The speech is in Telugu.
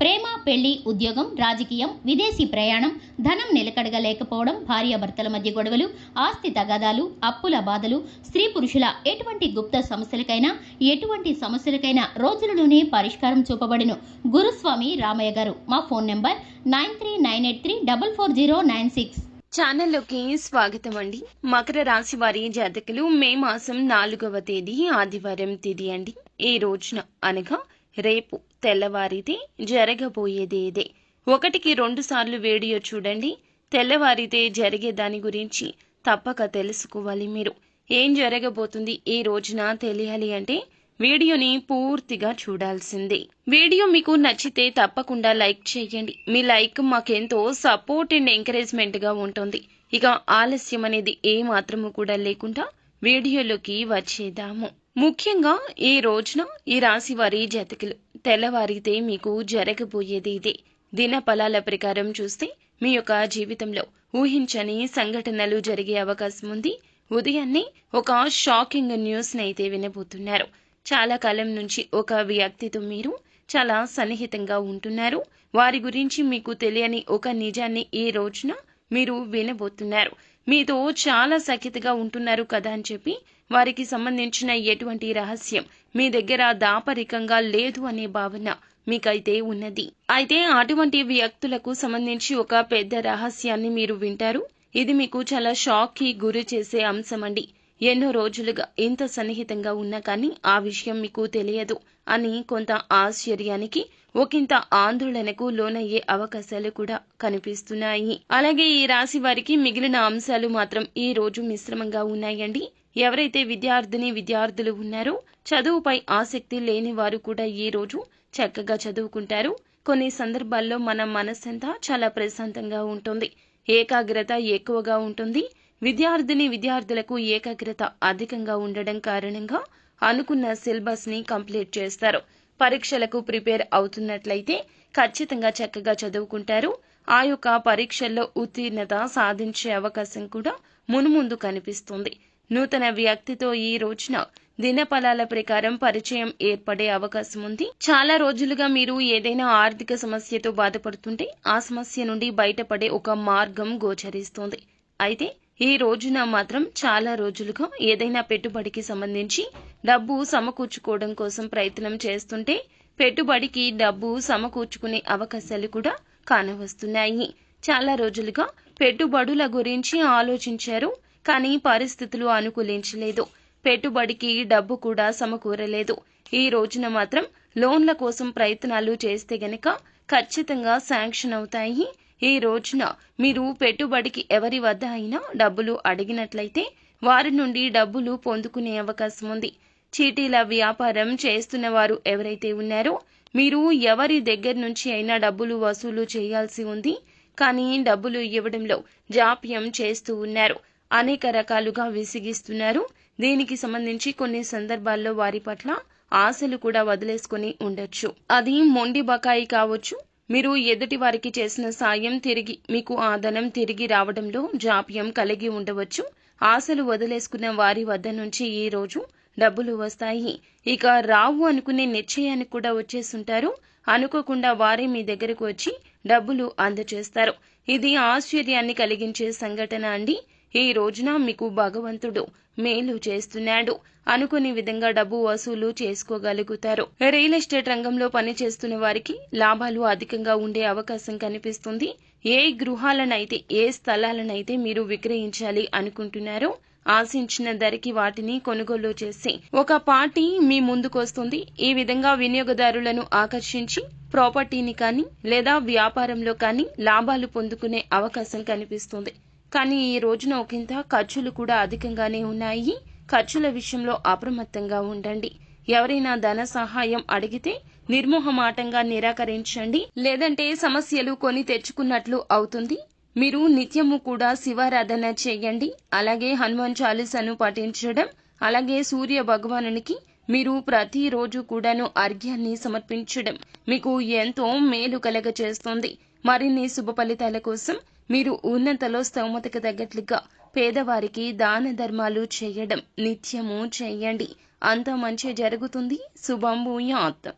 ప్రేమ పెళ్ళి ఉద్యోగం రాజకీయం విదేశీ ప్రయాణం ధనం నిలకడగా లేకపోవడం భార్యాభర్తల మధ్య గొడవలు ఆస్తి తగాదాలు అప్పుల బాధలు స్త్రీ పురుషుల ఎటువంటి గుప్త సమస్యలకైనా ఎటువంటి సమస్యలకైనా రోజులలోనే పరిష్కారం చూపబడిను. గురుస్వామి రామయ్య గారు మా phone number nine three nine eight three double four zero nine six. ఛానల్లోకి స్వాగతం అండి. మకర రాశి వారి జాతకులు మే మాసం నాలుగవ తేదీ ఆదివారం తేదీ అండి. ఈ రోజున అనగా రేపు తెల్లవారితే జరగబోయేదేదే. ఒకటికి రెండుసార్లు వీడియో చూడండి. తెల్లవారితే జరిగే దాని గురించి తప్పక తెలుసుకోవాలి మీరు. ఏం జరగబోతుంది ఈ రోజున తెలియాలి అంటే వీడియోని పూర్తిగా చూడాల్సిందే. వీడియో మీకు నచ్చితే తప్పకుండా లైక్ చేయండి. మీ లైక్ మాకెంతో సపోర్ట్ అండ్ ఎంకరేజ్మెంట్గా ఉంటుంది. ఇక ఆలస్యం అనేది ఏ మాత్రము కూడా లేకుండా వీడియోలోకి వచ్చేద్దాము. ముఖ్యంగా ఈ రోజున ఈ రాశి వారి జతకులు తెల్లవారితే మీకు జరగబోయేది ఇదే. దిన ఫలాల ప్రకారం చూస్తే మీ యొక్క జీవితంలో ఊహించని సంఘటనలు జరిగే అవకాశం ఉంది. ఉదయాన్నే ఒక షాకింగ్ న్యూస్ అయితే వినబోతున్నారు. చాలా కాలం నుంచి ఒక వ్యక్తితో మీరు చాలా సన్నిహితంగా ఉంటున్నారు. వారి గురించి మీకు తెలియని ఒక నిజాన్ని ఈ రోజున మీరు వినబోతున్నారు. మీతో చాలా సఖ్యతగా ఉంటున్నారు కదా అని చెప్పి వారికి సంబంధించిన ఎటువంటి రహస్యం మీ దగ్గర దాపరికంగా లేదు అనే భావన మీకైతే ఉన్నది. అయితే అటువంటి వ్యక్తులకు సంబంధించి ఒక పెద్ద రహస్యాన్ని మీరు వింటారు. ఇది మీకు చాలా షాక్కి గురి చేసే అంశం అండి ఎన్నో రోజులుగా ఇంత సన్నిహితంగా ఉన్నా కానీ ఆ విషయం మీకు తెలియదు అని కొంత ఆశ్చర్యానికి ఒకంత ఆందోళనకు లోనయ్యే అవకాశాలు కూడా కనిపిస్తున్నాయి. అలాగే ఈ రాశి వారికి మిగిలిన అంశాలు మాత్రం ఈ రోజు మిశ్రమంగా ఉన్నాయండి. ఎవరైతే విద్యార్థిని విద్యార్థులు ఉన్నారో చదువుపై ఆసక్తి లేని వారు కూడా ఈ రోజు చక్కగా చదువుకుంటారు. కొన్ని సందర్భాల్లో మన మనస్సంతా చాలా ప్రశాంతంగా ఉంటుంది. ఏకాగ్రత ఎక్కువగా ఉంటుంది. విద్యార్థిని విద్యార్థులకు ఏకాగ్రత అధికంగా ఉండడం కారణంగా అనుకున్న సిలబస్ని కంప్లీట్ చేస్తారు. పరీక్షలకు ప్రిపేర్ అవుతున్నట్లయితే ఖచ్చితంగా చక్కగా చదువుకుంటారు. ఆ యొక్క పరీక్షల్లో ఉత్తీర్ణత సాధించే అవకాశం కూడా మునుముందు కనిపిస్తుంది. నూతన వ్యక్తితో ఈ రోజున దినఫలాల ప్రకారం పరిచయం ఏర్పడే అవకాశం ఉంది. చాలా రోజులుగా మీరు ఏదైనా ఆర్థిక సమస్యతో బాధపడుతుంటే ఆ సమస్య నుండి బయటపడే ఒక మార్గం గోచరిస్తుంది. అయితే ఈ రోజున మాత్రం చాలా రోజులుగా ఏదైనా పెట్టుబడికి సంబంధించి డబ్బు సమకూర్చుకోవడం కోసం ప్రయత్నం చేస్తుంటే పెట్టుబడికి డబ్బు సమకూర్చుకునే అవకాశాలు కూడా కానవస్తున్నాయి. చాలా రోజులుగా పెట్టుబడుల గురించి ఆలోచించారు కానీ పరిస్థితులు అనుకూలించలేదు. పెట్టుబడికి డబ్బు కూడా సమకూరలేదు. ఈ రోజున మాత్రం లోన్ల కోసం ప్రయత్నాలు చేస్తే గనక ఖచ్చితంగా శాంక్షన్ అవుతాయి. ఈ రోజున మీరు పెట్టుబడికి ఎవరి వద్ద అయినా డబ్బులు అడిగినట్లయితే వారి నుండి డబ్బులు పొందుకునే అవకాశం ఉంది. చీటీల వ్యాపారం చేస్తున్న వారు ఎవరైతే ఉన్నారో మీరు ఎవరి దగ్గర నుంచి అయినా డబ్బులు వసూలు చేయాల్సి ఉంది. కానీ డబ్బులు ఇవ్వడంలో జాప్యం చేస్తూ ఉన్నారు. అనేక రకాలుగా విసిగిస్తున్నారు. దీనికి సంబంధించి కొన్ని సందర్భాల్లో వారి పట్ల ఆశలు కూడా వదిలేసుకుని ఉండొచ్చు. అది మొండి బకాయి కావచ్చు మీరు ఎదుటి వారికి చేసిన సాయం తిరిగి మీకు ఆ ధనం తిరిగి రావడంలో జాప్యం కలిగి ఉండవచ్చు. ఆశలు వదిలేసుకున్న వారి వద్ద నుంచి ఈ రోజు డబ్బులు వస్తాయి. ఇక రావు అనుకునే నిశ్చయానికి కూడా వచ్చేసుంటారు అనుకోకుండా వారే మీ దగ్గరకు వచ్చి డబ్బులు అందజేస్తారు ఇది ఆశ్చర్యాన్ని కలిగించే సంఘటన అండి. ఈ రోజున మీకు భగవంతుడు మేలు చేస్తున్నాడు. అనుకునే విధంగా డబ్బు వసూలు చేసుకోగలుగుతారు. రియల్ ఎస్టేట్ రంగంలో పనిచేస్తున్న వారికి లాభాలు అధికంగా ఉండే అవకాశం కనిపిస్తుంది. ఏ గృహాలనైతే ఏ స్థలాలనైతే మీరు విక్రయించాలి అనుకుంటున్నారో ఆశించిన ధరకి వాటిని కొనుగోలు చేసి ఒక పార్టీ మీ ముందుకొస్తుంది. ఈ విధంగా వినియోగదారులను ఆకర్షించి ప్రాపర్టీని కానీ లేదా వ్యాపారంలో కానీ లాభాలు పొందుకునే అవకాశం కనిపిస్తుంది. కానీ ఈ రోజున ఒకంత ఖర్చులు కూడా అధికంగానే ఉన్నాయి. ఖర్చుల విషయంలో అప్రమత్తంగా ఉండండి. ఎవరైనా ధన సహాయం అడిగితే నిర్మోహమాటంగా నిరాకరించండి. లేదంటే సమస్యలు కొని తెచ్చుకున్నట్లు అవుతుంది. మీరు నిత్యము కూడా శివారాధన చేయండి. అలాగే హనుమాన్ చాలీసాను పఠించడం అలాగే సూర్య భగవానునికి మీరు ప్రతిరోజు కూడాను అర్ఘ్యాన్ని సమర్పించడం మీకు ఎంతో మేలు కలగ చేస్తుంది మరిన్ని శుభ ఫలితాల కోసం మీరు ఉన్నతలో స్తోమతకు తగ్గట్లుగా పేదవారికి దాన ధర్మాలు చేయడం నిత్యము చేయండి. అంత మంచి జరుగుతుంది. శుభం భూయాత్.